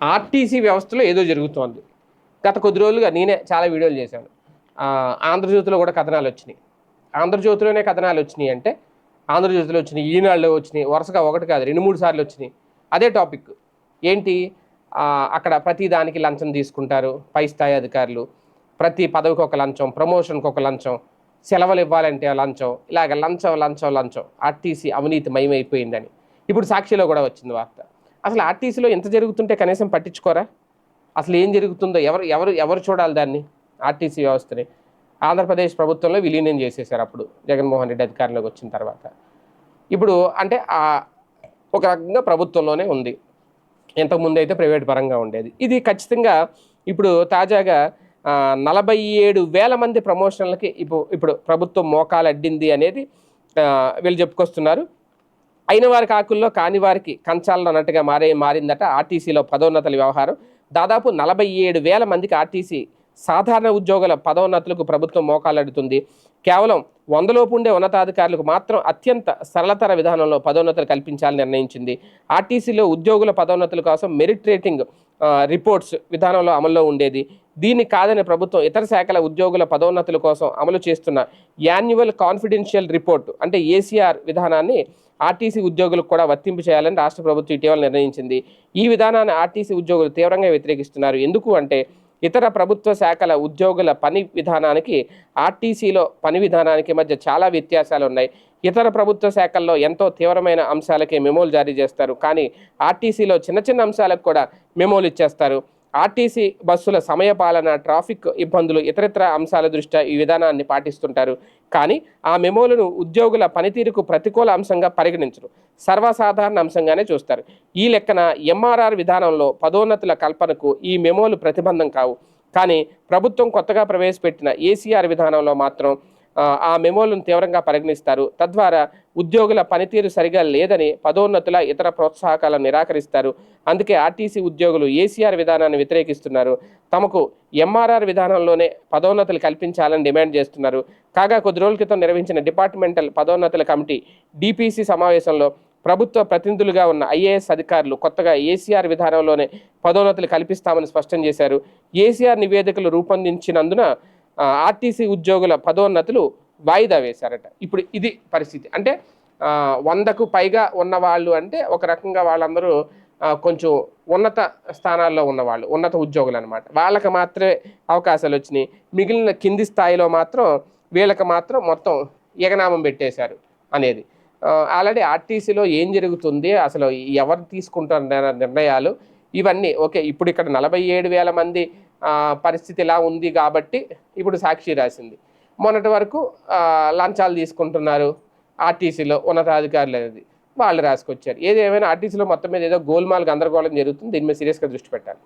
RTC వ్యవస్థలో ఏదో జరుగుతోంది. గత కొద్ది రోజులుగా నేనే చాలా వీడియోలు చేశాను. ఆంధ్రజ్యోతిలో కూడా కథనాలు వచ్చినాయి. ఆంధ్రజ్యోతిలోనే కథనాలు వచ్చినాయి అంటే ఆంధ్రజ్యోతిలో వచ్చినాయి ఈనాడులో వచ్చినాయి వరుసగా ఒకటి కాదు రెండు మూడు సార్లు వచ్చినాయి. అదే టాపిక్. ఏంటి? అక్కడ ప్రతి దానికి లంచం తీసుకుంటారు పై స్థాయి అధికారులు. ప్రతి పదవికి ఒక లంచం ప్రమోషన్కి ఒక లంచం సెలవులు ఇవ్వాలంటే లంచం ఇలాగ లంచం లంచం లంచం ఆర్టీసీ అవినీతి మయమైపోయిందని. ఇప్పుడు సాక్షిలో కూడా వచ్చింది వార్త. అసలు ఆర్టీసీలో ఎంత జరుగుతుంటే కనీసం పట్టించుకోరా? అసలు ఏం జరుగుతుందో? ఎవరు ఎవరు ఎవరు చూడాలి దాన్ని? ఆర్టీసీ వ్యవస్థని. ఆంధ్రప్రదేశ్ ప్రభుత్వంలో విలీనం చేసేసారు అప్పుడు జగన్మోహన్ రెడ్డి అధికారంలోకి వచ్చిన తర్వాత. ఇప్పుడు అంటే ఒక రకంగా ప్రభుత్వంలోనే ఉంది. ఇంతకుముందు అయితే ప్రైవేట్ పరంగా ఉండేది. ఇది ఖచ్చితంగా ఇప్పుడు తాజాగా నలభై ఏడు వేల మంది ప్రమోషన్లకి ఇప్పుడు ఇప్పుడు ప్రభుత్వం మోకాలు అడ్డింది అనేది వీళ్ళు చెప్పుకొస్తున్నారు. అయిన వారి కాకుల్లో కాని వారికి కంచాలను అన్నట్టుగా మారే మారిందట ఆర్టీసీలో పదోన్నతుల వ్యవహారం. దాదాపు నలభై ఏడు వేల మందికి ఆర్టీసీ సాధారణ ఉద్యోగుల పదోన్నతులకు ప్రభుత్వం మోకాలడుతుంది. కేవలం వందలోపు ఉండే ఉన్నతాధికారులకు మాత్రం అత్యంత సరళతర విధానంలో పదోన్నతులు కల్పించాలని నిర్ణయించింది. ఆర్టీసీలో ఉద్యోగుల పదోన్నతుల కోసం మెరిట్ రేటింగ్ రిపోర్ట్స్ విధానంలో అమల్లో ఉండేది. దీన్ని కాదని ప్రభుత్వం ఇతర శాఖల ఉద్యోగుల పదోన్నతుల కోసం అమలు చేస్తున్న యాన్యువల్ కాన్ఫిడెన్షియల్ రిపోర్ట్ అంటే ఏసీఆర్ విధానాన్ని ఆర్టీసీ ఉద్యోగులకు కూడా వర్తింపు చేయాలని రాష్ట్ర ప్రభుత్వం ఇటీవల నిర్ణయించింది. ఈ విధానాన్ని ఆర్టీసీ ఉద్యోగులు తీవ్రంగా వ్యతిరేకిస్తున్నారు. ఎందుకు అంటే ఇతర ప్రభుత్వ శాఖల ఉద్యోగుల పని విధానానికి ఆర్టీసీలో పని విధానానికి మధ్య చాలా వ్యత్యాసాలు ఉన్నాయి. ఇతర ప్రభుత్వ శాఖల్లో ఎంతో తీవ్రమైన అంశాలకే మెమోలు జారీ చేస్తారు. కానీ ఆర్టీసీలో చిన్న చిన్న అంశాలకు కూడా మెమోలు ఇచ్చేస్తారు. ఆర్టీసీ బస్సుల సమయపాలన ట్రాఫిక్ ఇబ్బందులు ఇతరితర అంశాల దృష్ట్యా ఈ విధానాన్ని పాటిస్తుంటారు. కానీ ఆ మెమోలను ఉద్యోగుల పనితీరుకు ప్రతికూల అంశంగా పరిగణించరు. సర్వసాధారణ అంశంగానే చూస్తారు. ఈ లెక్కన ఎంఆర్ఆర్ విధానంలో పదోన్నతుల కల్పనకు ఈ మెమోలు ప్రతిబంధం కావు. కానీ ప్రభుత్వం కొత్తగా ప్రవేశపెట్టిన ఏసీఆర్ విధానంలో మాత్రం ఆ, మెమోలను తీవ్రంగా పరిగణిస్తారు. తద్వారా ఉద్యోగుల పనితీరు సరిగా లేదని పదోన్నతుల ఇతర ప్రోత్సాహకాలను నిరాకరిస్తారు. అందుకే ఆర్టీసీ ఉద్యోగులు ఏసీఆర్ విధానాన్ని వ్యతిరేకిస్తున్నారు. తమకు ఎంఆర్ఆర్ విధానంలోనే పదోన్నతులు కల్పించాలని డిమాండ్ చేస్తున్నారు. కాగా కొద్ది రోజుల క్రితం నిర్వహించిన డిపార్ట్మెంటల్ పదోన్నతుల కమిటీ డిపిసి సమావేశంలో ప్రభుత్వ ప్రతినిధులుగా ఉన్న ఐఏఎస్ అధికారులు కొత్తగా ఏసీఆర్ విధానంలోనే పదోన్నతులు కల్పిస్తామని స్పష్టం చేశారు. ఏసీఆర్ నివేదికలు రూపొందించినందున ఆర్టీసీ ఉద్యోగుల పదోన్నతులు వాయిదా వేశారట. ఇప్పుడు ఇది పరిస్థితి. అంటే వందకు పైగా ఉన్న వాళ్ళు అంటే ఒక రకంగా వాళ్ళందరూ కొంచెం ఉన్నత స్థానాల్లో ఉన్నవాళ్ళు ఉన్నత ఉద్యోగులు అనమాట వాళ్ళకి మాత్రమే అవకాశాలు వచ్చినాయి. మిగిలిన కింది స్థాయిలో మాత్రం వీళ్ళకి మాత్రం మొత్తం ఎగనామం పెట్టేశారు అనేది. ఆల్రెడీ ఆర్టీసీలో ఏం జరుగుతుంది అసలు ఎవరు తీసుకుంటున్న నిర్ణయాలు ఇవన్నీ ఓకే ఇప్పుడు ఇక్కడ నలభై ఏడు వేల మంది పరిస్థితి ఇలా ఉంది కాబట్టి ఇప్పుడు సాక్షి రాసింది. మొన్నటి వరకు లంచాలు తీసుకుంటున్నారు ఆర్టీసీలో ఉన్నతాధికారులు అనేది. వాళ్ళు రాసుకొచ్చారు. ఏదేమైనా ఆర్టీసీలో మొత్తం మీద ఏదో గోల్మాల్ గందరగోళం జరుగుతుంది. దీని మీద సీరియస్గా దృష్టి పెట్టాలి.